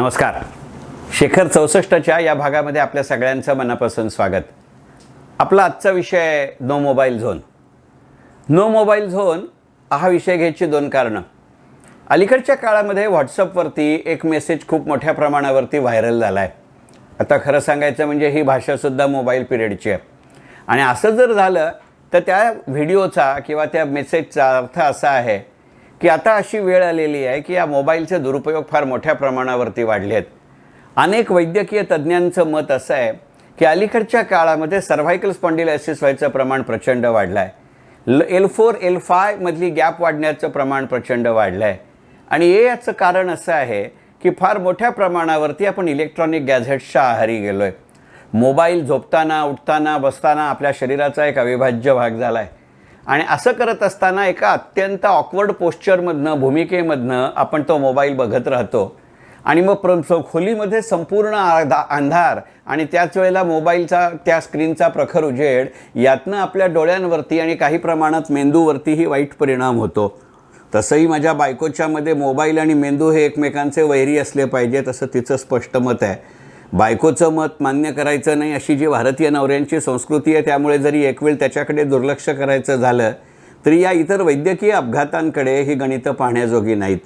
नमस्कार. शेखर चौसष्टच्या या भागामध्ये आपल्या सगळ्यांचं मनापासून स्वागत. आपला आजचा विषय आहे no mobile zone. No mobile zone हा विषय घ्यायची दोन कारणं. अलीकडच्या काळामध्ये व्हॉट्सअपवरती एक मेसेज खूप मोठ्या प्रमाणावरती व्हायरल झाला आहे आता खरं सांगायचं म्हणजे ही भाषासुद्धा मोबाईल पिरियडची आहे. आणि असं जर झालं तर त्या व्हिडिओचा किंवा त्या मेसेजचा अर्थ असा आहे की आता अशी वेळ आलेली आहे की या मोबाईलचे दुरुपयोग फार मोठ्या प्रमाणावरती वाढले आहेत अनेक वैद्यकीय तज्ज्ञांचं मत असं आहे की अलीकडच्या काळामध्ये सर्व्हायकल स्पॉन्डिलायसिस व्हायचं प्रमाण प्रचंड वाढलं आहे ल एल फोर एल फायमधली गॅप वाढण्याचं प्रमाण प्रचंड वाढलं आहे आणि हे याचं कारण असं आहे की फार मोठ्या प्रमाणावरती आपण इलेक्ट्रॉनिक गॅझेट्सच्या आहारी गेलो आहे मोबाईल झोपताना उठताना बसताना आपल्या शरीराचा एक अविभाज्य भाग झाला आहे आणि असं करत असताना एका अत्यंत ऑकवर्ड पोश्चरमधनं भूमिकेमधनं आपण तो मोबाईल बघत राहतो. आणि मग प्र खोलीमध्ये संपूर्ण आधा अंधार आणि त्याच वेळेला मोबाईलचा त्या स्क्रीनचा प्रखर उजेड यातनं आपल्या डोळ्यांवरती आणि काही प्रमाणात मेंदूवरतीही वाईट परिणाम होतो. तसंही माझ्या बायकोच्यामध्ये मोबाईल आणि मेंदू हे एकमेकांचे वैरी असले पाहिजेत असं तिचं स्पष्ट मत आहे. बायकोचं मत मान्य करायचं नाही अशी जी भारतीय नवऱ्यांची संस्कृती आहे त्यामुळे जरी एक वेळ त्याच्याकडे दुर्लक्ष करायचं झालं तरी या इतर वैद्यकीय अपघातांकडे ही गणितं पाहण्याजोगी नाहीत.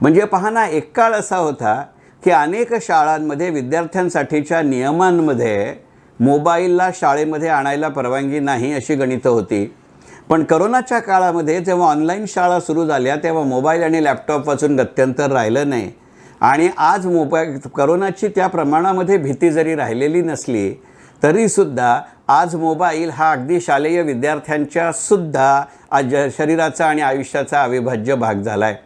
म्हणजे पाहणा एक काळ असा होता की अनेक शाळांमध्ये विद्यार्थ्यांसाठीच्या नियमांमध्ये मोबाईलला शाळेमध्ये आणायला परवानगी नाही अशी गणितं होती. पण करोनाच्या काळामध्ये जेव्हा ऑनलाईन शाळा सुरू झाल्या तेव्हा मोबाईल आणि लॅपटॉपपासून गत्यंतर राहिलं नाही. आणि आज मोबाईल करोनाची त्या प्रमाणामध्ये भीती जरी राहिलेली नसली तरीसुद्धा आज मोबाईल हा अगदी शालेय विद्यार्थ्यांच्या सुद्धा आज शरीराचा आणि आयुष्याचा अविभाज्य भाग झाला आहे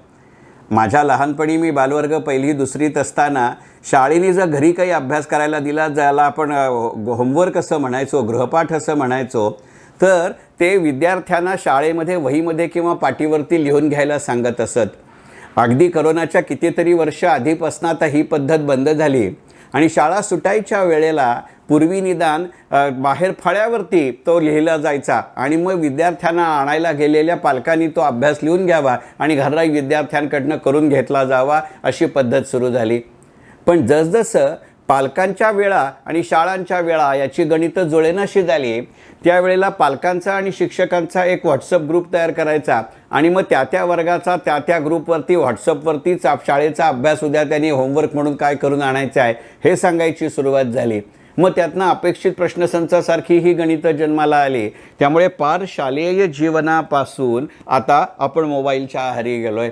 माझ्या लहानपणी मी बालवर्ग पहिली दुसरीत असताना शाळेने जर घरी काही अभ्यास करायला दिला ज्याला आपण होमवर्क असं म्हणायचो गृहपाठ असं म्हणायचो तर ते विद्यार्थ्यांना शाळेमध्ये वहीमध्ये किंवा पाटीवरती लिहून घ्यायला सांगत असत. अगदी करोनाच्या कितीतरी वर्ष आधीपासून आता ही पद्धत बंद झाली. आणि शाळा सुटायच्या वेळेला पूर्वी निदान बाहेर फळ्यावरती तो लिहिला जायचा. आणि मग विद्यार्थ्यांना आणायला गेलेल्या पालकांनी तो अभ्यास लिहून घ्यावा आणि घरला विद्यार्थ्यांकडनं करून घेतला जावा अशी पद्धत सुरू झाली. पण जसजसं पालकांच्या वेळा आणि शाळांच्या वेळा याची गणितं जुळेनाशी झाली त्यावेळेला पालकांचा आणि शिक्षकांचा एक व्हॉट्सअप ग्रुप तयार करायचा आणि मग त्या त्या वर्गाचा त्या त्या ग्रुपवरती व्हॉट्सअपवरतीच शाळेचा अभ्यास उद्या त्यांनी होमवर्क म्हणून काय करून आणायचं आहे हे सांगायची सुरुवात झाली. मग त्यातनं अपेक्षित प्रश्नसंचासारखी ही गणितं जन्माला आली. त्यामुळे पार शालेय जीवनापासून आता आपण मोबाईलच्या आहारी गेलो आहे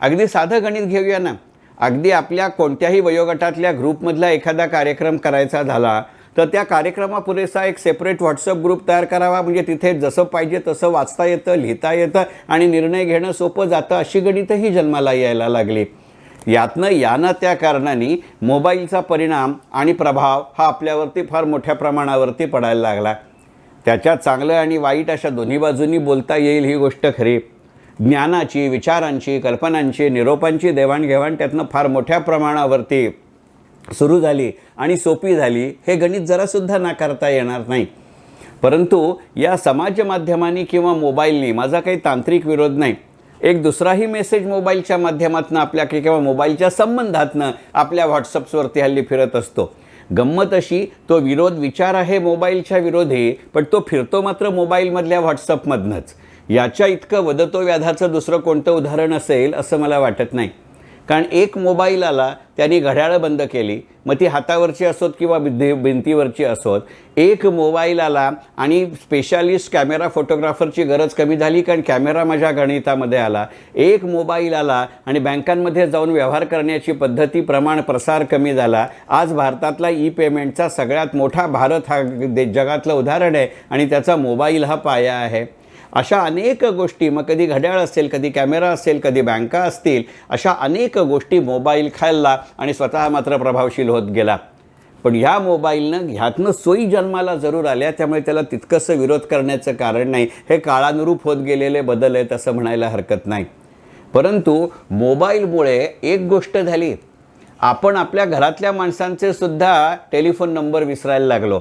अगदी साधं गणित घेऊया ना? अगदी आपल्या कोणत्याही वयोगटातल्या ग्रुपमधला एखादा कार्यक्रम करायचा झाला तर त्या कार्यक्रमापुरेसा एक सेपरेट व्हॉट्सअप ग्रुप तयार करावा. म्हणजे तिथे जसं पाहिजे तसं वाचता येतं लिहिता येतं आणि निर्णय घेणं सोपं जातं अशी गणितही जन्माला यायला लागली. यातनं यानं त्या कारणाने मोबाईलचा परिणाम आणि प्रभाव हा आपल्यावरती फार मोठ्या प्रमाणावरती पडायला लागला. त्याच्या चांगलं आणि वाईट अशा दोन्ही बाजूंनी बोलता येईल ही गोष्ट खरी. ज्ञानाची विचारांची कल्पनांची निरोपांची देवाणघेवाण त्यातनं फार मोठ्या प्रमाणावरती सुरू झाली आणि सोपी झाली हे गणित जरासुद्धा नाकारता येणार नाही. परंतु या समाज माध्यमांनी किंवा मोबाईलनी माझा काही तांत्रिक विरोध नाही. एक दुसराही मेसेज मोबाईलच्या माध्यमातून आपल्या किंवा मोबाईलच्या संबंधातनं आपल्या व्हॉट्सअप्सवरती हल्ली फिरत असतो. गंमत अशी तो विरोध विचार आहे मोबाईलच्या विरोधी पण तो फिरतो मात्र मोबाईलमधल्या व्हॉट्सअपमधनंच. याच्या इतकं वदतो व्याधाचं दुसरं कोणतं उदाहरण असेल असं मला वाटत नाही. कारण एक मोबाईल आला त्यांनी घड्याळं बंद केली मग ती हातावरची असोत किंवा भिंती भिंतीवरची असोत एक मोबाईल आला आणि स्पेशालिस्ट कॅमेरा फोटोग्राफरची गरज कमी झाली कारण कॅमेरा माझ्या गणितामध्ये आला. एक मोबाईल आला आणि बँकांमध्ये जाऊन व्यवहार करण्याची पद्धती प्रमाण प्रसार कमी झाला. आज भारतातला ई पेमेंटचा सगळ्यात मोठा भारत हा जगातलं उदाहरण आहे आणि त्याचा मोबाईल हा पाया आहे. अशा अनेक गोष्टी मग कधी घड्याळ असेल कधी कॅमेरा असेल कधी बँका असतील अशा अनेक गोष्टी मोबाईल खाल्ला आणि स्वतः मात्र प्रभावशील होत गेला. पण ह्या मोबाईलनं ह्यातनं सोयी जन्माला जरूर आल्या त्यामुळे त्याला तितकंसं विरोध करण्याचं कारण नाही. हे काळानुरूप होत गेलेले बदल आहेत असं म्हणायला हरकत नाही. परंतु मोबाईलमुळे एक गोष्ट झाली. आपण आपल्या घरातल्या माणसांचे सुद्धा टेलिफोन नंबर विसरायला लागलो.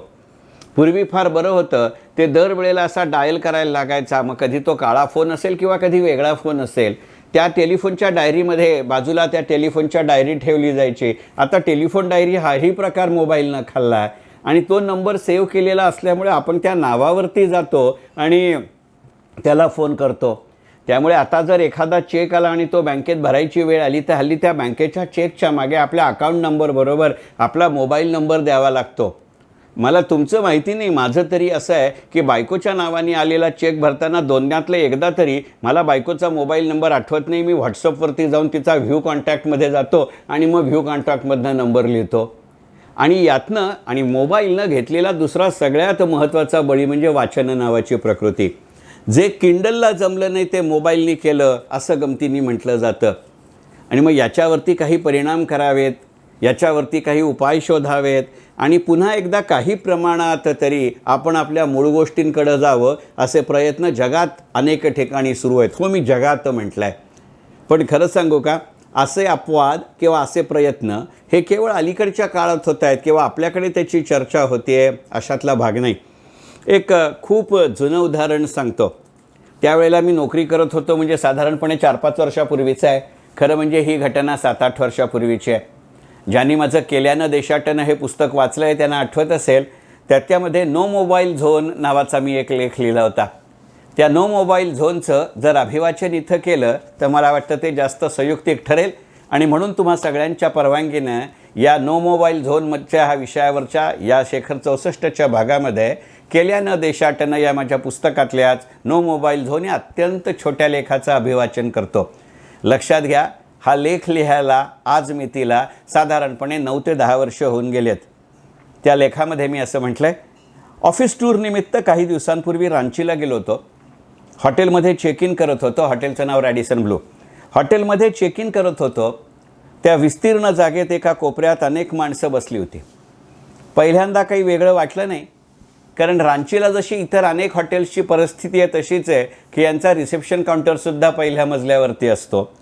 पूर्वी फार बरं होतं ते दरवेळेला असा डायल करायला लागायचा. मग कधी तो काळा फोन असेल किंवा कधी वेगळा फोन असेल त्या टेलिफोनच्या डायरीमध्ये बाजूला त्या टेलिफोनच्या डायरी ठेवली जायची. आता टेलिफोन डायरी हाही प्रकार मोबाईलनं खाल्ला आहे. आणि तो नंबर सेव्ह केलेला असल्यामुळे आपण त्या नावावरती जातो आणि त्याला फोन करतो. त्यामुळे आता जर एखादा चेक आला आणि तो बँकेत भरायची वेळ आली तर हल्ली त्या बँकेच्या चेकच्या मागे आपल्या अकाउंट नंबरबरोबर आपला मोबाईल नंबर द्यावा लागतो. मला तुमचं माहिती नाही माझं तरी असं आहे की बायकोच्या नावाने आलेला चेक भरताना दोनण्यातलं एकदा तरी मला बायकोचा मोबाईल नंबर आठवत नाही मी व्हॉट्सअपवरती जाऊन तिचा व्ह्यू कॉन्टॅक्टमध्ये जातो आणि मग व्ह्यू कॉन्टॅक्टमधनं नंबर लिहितो. आणि यातनं आणि मोबाईलनं घेतलेला दुसरा सगळ्यात महत्त्वाचा बळी म्हणजे वाचन नावाची प्रकृती. जे किंडलला जमलं नाही ते मोबाईलनी केलं असं गमतीने म्हटलं जातं. आणि मग याच्यावरती काही परिणाम करावेत याच्यावरती काही उपाय शोधावेत आणि पुन्हा एकदा काही प्रमाणात तरी आपण आपल्या मूळ गोष्टींकडं जावं असे प्रयत्न जगात अनेक ठिकाणी सुरू आहेत. हो मी जगात म्हटलं आहे पण खरं सांगू का? असे अपवाद किंवा असे प्रयत्न हे केवळ अलीकडच्या काळात होत आहेत किंवा आपल्याकडे त्याची चर्चा होते अशातला भाग नाही. एक खूप जुनं उदाहरण सांगतो. त्यावेळेला मी नोकरी करत होतो म्हणजे साधारणपणे चार पाच वर्षापूर्वीचं आहे. खरं म्हणजे ही घटना सात आठ वर्षापूर्वीची आहे. ज्यांनी माझं केल्यानं देशाटनं हे पुस्तक वाचलं आहे त्यांना आठवत असेल त्याच्यामध्ये नो मोबाईल झोन नावाचा मी एक लेख लिहिला होता. त्या नो मोबाईल झोनचं जर अभिवाचन इथं केलं तर मला वाटतं ते जास्त संयुक्तिक ठरेल. आणि म्हणून तुम्हा सगळ्यांच्या परवानगीनं या नो मोबाईल झोनमधच्या ह्या विषयावरच्या या शेखर चौसष्टच्या भागामध्ये केल्यानं देशाटनं या माझ्या पुस्तकातल्याच नो मोबाईल झोन या अत्यंत छोट्या लेखाचं अभिवाचन करतो. लक्षात घ्या हा लेख लिहायला आज मी तिला साधारणपणे नऊ ते दहा वर्ष होऊन गेलेत. त्या लेखामध्ये मी असं म्हटलं आहे ऑफिस टूरनिमित्त काही दिवसांपूर्वी रांचीला गेलो होतो. हॉटेलमध्ये चेक इन करत होतो. हॉटेलचं नाव रॅडिसन ब्लू. हॉटेलमध्ये चेक इन करत होतो. त्या विस्तीर्ण जागेत एका कोपऱ्यात अनेक माणसं बसली होती. पहिल्यांदा काही वेगळं वाटलं नाही. कारण रांचीला जशी इतर अनेक हॉटेल्सची परिस्थिती आहे तशीच आहे की यांचा रिसेप्शन काउंटरसुद्धा पहिल्या मजल्यावरती असतो.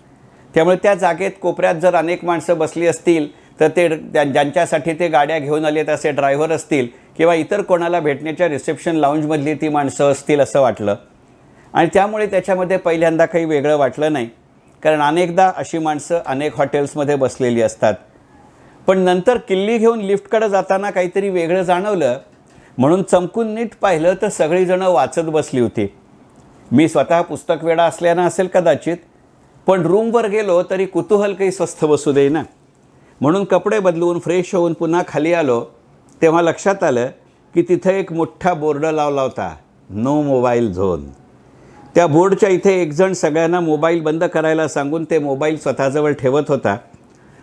त्यामुळे त्या जागेत कोपऱ्यात जर अनेक माणसं बसली असतील तर ते ज्यांच्यासाठी ते गाड्या घेऊन आलेत असे ड्रायव्हर असतील किंवा इतर कोणाला भेटण्याच्या रिसेप्शन लाऊंजमधली ती माणसं असतील असं वाटलं. आणि त्यामुळे त्याच्यामध्ये पहिल्यांदा काही वेगळं वाटलं नाही. कारण अनेकदा अशी माणसं अनेक हॉटेल्समध्ये बसलेली असतात. पण नंतर किल्ली घेऊन लिफ्टकडे जाताना काहीतरी वेगळं जाणवलं. म्हणून चमकून नीट पाहिलं तर सगळीजणं वाचत बसली होती. मी स्वतः पुस्तक वेळा असल्यानं असेल कदाचित पण रूमवर गेलो तरी कुतूहल काही स्वस्थ बसू दे ना. म्हणून कपडे बदलून फ्रेश होऊन पुन्हा खाली आलो तेव्हा लक्षात आलं की तिथं एक मोठा बोर्ड लावला होता नो मोबाईल झोन त्या बोर्डच्या इथे एकजण सगळ्यांना मोबाईल बंद करायला सांगून ते मोबाईल स्वतःजवळ ठेवत होता.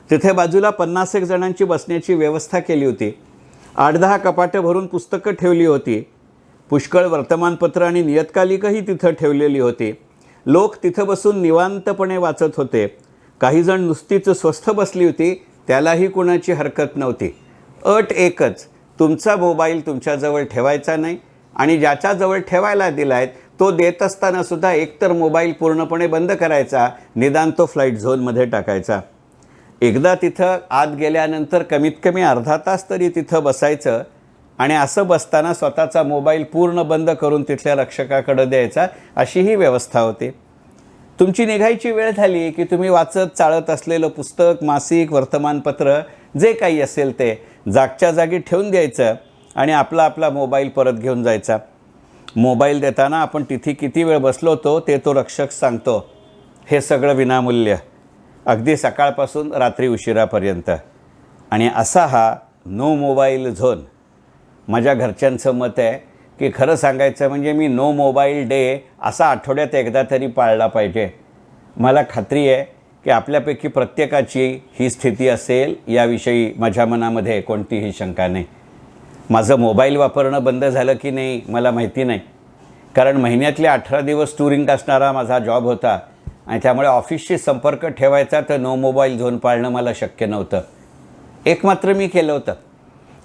तिथे बाजूला पन्नास एक जणांची बसण्याची व्यवस्था केली होती. आठ दहा कपाटं भरून पुस्तकं ठेवली होती. पुष्कळ वर्तमानपत्र आणि नियतकालिकही तिथं ठेवलेली होती. लोक तिथं बसून निवांतपणे वाचत होते. काही जण नुसतीच स्वस्थ बसली होती त्यालाही कुणाची हरकत नव्हती. अट एकच तुमचा मोबाईल तुमच्याजवळ ठेवायचा नाही आणि ज्याच्याजवळ ठेवायला दिला आहे तो देत असताना सुद्धा एकतर मोबाईल पूर्णपणे बंद करायचा निदान तो फ्लाईट झोनमध्ये टाकायचा. एकदा तिथं आत गेल्यानंतर कमीत कमी अर्धा तास तरी तिथं बसायचं आणि असं बसताना स्वतःचा मोबाईल पूर्ण बंद करून तिथल्या रक्षकाकडं द्यायचा अशी ही व्यवस्था होती. तुमची निघायची वेळ झाली की तुम्ही वाचत चाळत असलेलं पुस्तक मासिक वर्तमानपत्र जे काही असेल ते जागच्या जागी ठेवून द्यायचं आणि आपला आपला मोबाईल परत घेऊन जायचा. मोबाईल देताना आपण तिथे किती वेळ बसलो होतो ते तो रक्षक सांगतो. हे सगळं विनामूल्य. अगदी सकाळपासून रात्री उशिरापर्यंत. आणि असा हा नो मोबाईल झोन. माझ्या घरच्यांचं मत आहे की खरं सांगायचं म्हणजे मी नो मोबाईल डे असा आठवड्यात एकदा तरी पाळला पाहिजे. मला खात्री आहे की आपल्यापैकी प्रत्येकाची ही स्थिती असेल याविषयी माझ्या मनामध्ये कोणतीही शंका नाही. माझं मोबाईल वापरणं बंद झालं की नाही मला माहिती नाही. कारण महिन्यातले अठरा दिवस टुरिंग असणारा माझा जॉब होता आणि त्यामुळे ऑफिसशी संपर्क ठेवायचा तर नो मोबाईल झोन पाळणं मला शक्य नव्हतं. एक मात्र मी केलं होतं.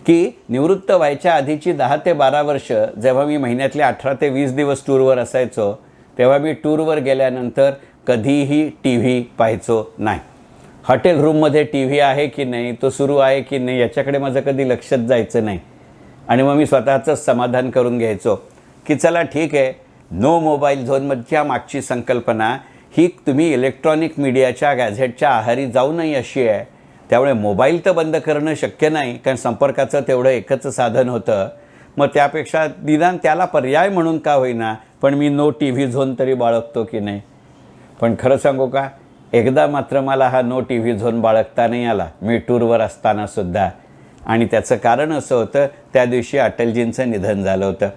की निवृत्त व्हायच्या आधीची दहा ते बारा वर्ष जेव्हा मी महिन्यातले अठरा ते वीस दिवस टूरवर असायचो तेव्हा मी टूरवर गेल्यानंतर कधीही टी व्ही पाहायचो नाही. हॉटेल रूममध्ये टी व्ही आहे की नाही तो सुरू आहे की नाही याच्याकडे माझं कधी लक्षच जायचं नाही. आणि मग मी स्वतःचंच समाधान करून घ्यायचो की चला ठीक आहे नो मोबाईल झोनमधच्या मागची संकल्पना ही तुम्ही इलेक्ट्रॉनिक मीडियाच्या गॅझेटच्या आहारी जाऊ नये अशी आहे. त्यामुळे मोबाईल तर बंद करणं शक्य नाही कारण संपर्काचं तेवढं एकच साधन होतं. मग त्यापेक्षा निदान त्याला पर्याय म्हणून का होईना पण मी नो टी व्ही झोन तरी बाळगतो की नाही? पण खरं सांगू का एकदा मात्र मला हा नो टी व्ही झोन बाळगता नाही आला. मी टूरवर असतानासुद्धा आणि त्याचं कारण असं होतं त्या दिवशी अटलजींचं निधन झालं होतं.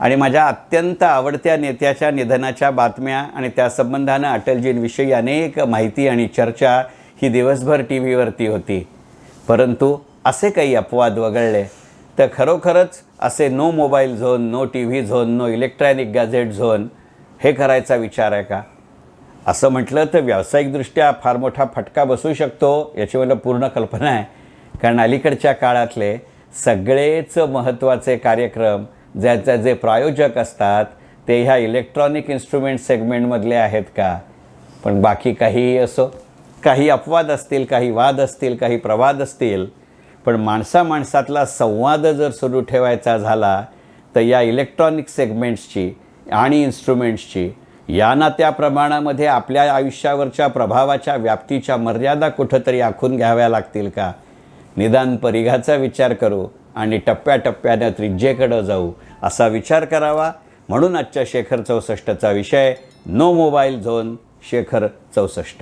आणि माझ्या अत्यंत आवडत्या नेत्याच्या निधनाच्या बातम्या आणि त्या संबंधानं अटलजींविषयी अनेक माहिती आणि चर्चा ही दिवसभर टी व्हीवरती होती. परंतु असे काही अपवाद वगळले तर खरोखरच असे no mobile zone no T V zone no electronic gadget zone हे करायचा विचार आहे का? असं म्हटलं तर व्यावसायिकदृष्ट्या फार मोठा फटका बसू शकतो याची मला पूर्ण कल्पना आहे. कारण अलीकडच्या काळातले सगळेच महत्त्वाचे कार्यक्रम ज्याचे जे प्रायोजक असतात ते ह्या इलेक्ट्रॉनिक इन्स्ट्रुमेंट सेगमेंटमधले आहेत का? पण बाकी काहीही असो. काही अपवाद असतील काही वाद असतील काही प्रवाद असतील पण माणसा माणसातला संवाद जर सुरू ठेवायचा झाला तर या इलेक्ट्रॉनिक सेगमेंट्सची आणि इन्स्ट्रुमेंट्सची या ना त्या प्रमाणामध्ये आपल्या आयुष्यावरच्या प्रभावाच्या व्याप्तीच्या मर्यादा कुठंतरी आखून घ्याव्या लागतील का? निदान परिघाचा विचार करू आणि टप्प्याटप्प्यानं त्रिज्येकडं जाऊ असा विचार करावा. म्हणून आजच्या शेखर चौसष्टचा विषय नो मोबाईल झोन शेखर चौसष्ट.